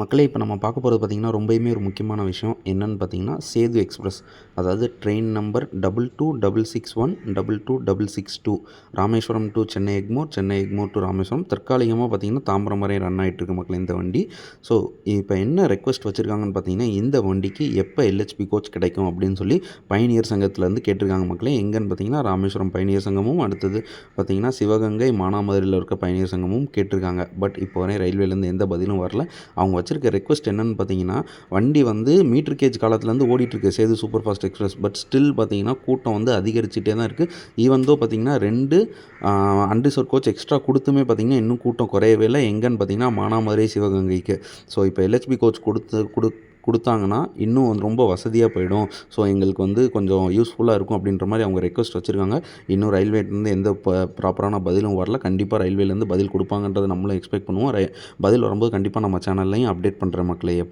மக்களே இப்போ நம்ம பார்க்க போகிறது பார்த்திங்கன்னா ரொம்பவுமே ஒரு முக்கியமான விஷயம். என்னென்னு பார்த்தீங்கன்னா சேது எக்ஸ்பிரஸ். அதாவது train number double two double six one double two double six two. Rameswaram to Chennai Egmore Chennai Egmore to Rameswaram. தற்காலிகமாக பார்த்தீங்கன்னா தாம்பரம் வரை ரன் ஆகிட்டு இருக்கு மக்களே இந்த வண்டி. ஸோ இப்போ என்ன ரெக்வஸ்ட் வச்சுருக்காங்கன்னு பார்த்தீங்கன்னா இந்த வண்டிக்கு எப்போ எல்ஹெச்பி கோச் கிடைக்கும் அப்படின்னு சொல்லி பயணியர் சங்கத்திலேருந்து கேட்டிருக்காங்க மக்களே. எங்கன்னு பார்த்தீங்கன்னா ராமேஸ்வரம் பயணியர் சங்கமும் அடுத்தது பார்த்தீங்கன்னா சிவகங்கை மானாமதுரையில் இருக்க பயணியர் சங்கமும் கேட்டிருக்காங்க. பட் இப்போ வரை ரயில்வேலேருந்து எந்த பதிலும் வரல. அவங்க வச்சிருக்க ரெக்வஸ்ட் என்னன்னு பார்த்தீங்கன்னா வண்டி வந்து மீட்டர் கேஜ் காலத்துலேருந்து ஓடிட்டுருக்கு. Sethu superfast express. But still பார்த்தீங்கன்னா கூட்டம் வந்து அதிகரிச்சுட்டே தான் இருக்குது ஈவன் தோ பார்த்தீங்கன்னா ரெண்டு அன்ரிசர்வ் கோச் எக்ஸ்ட்ரா கொடுத்துமே பார்த்தீங்கன்னா இன்னும் கூட்டம் குறையவே இல்லை. எங்கன்னு பார்த்தீங்கன்னா மானாமதுரை சிவகங்கைக்கு. ஸோ இப்போ எல்ஹெச்பி கோச் கொடுத்து கொடு கொடுத்தாங்கன்னா இன்னும் வந்து ரொம்ப வசதியாக போயிடும். ஸோ எங்களுக்கு வந்து கொஞ்சம் யூஸ்ஃபுல்லாக இருக்கும் அப்படின்ற மாதிரி அவங்க ரெக்வஸ்ட் வச்சுருக்காங்க. இன்னும் ரயில்வேலேருந்து எந்த ப்ராப்பரான பதிலும் வரல. கண்டிப்பாக ரயில்வேலேருந்து பதில் கொடுப்பாங்கன்றது நம்மளும் எக்ஸ்பெக்ட் பண்ணுவோம். பதில் வரும்போது கண்டிப்பாக நம்ம சேனல்லையும் அப்டேட் பண்ணுற மக்களை எப்போ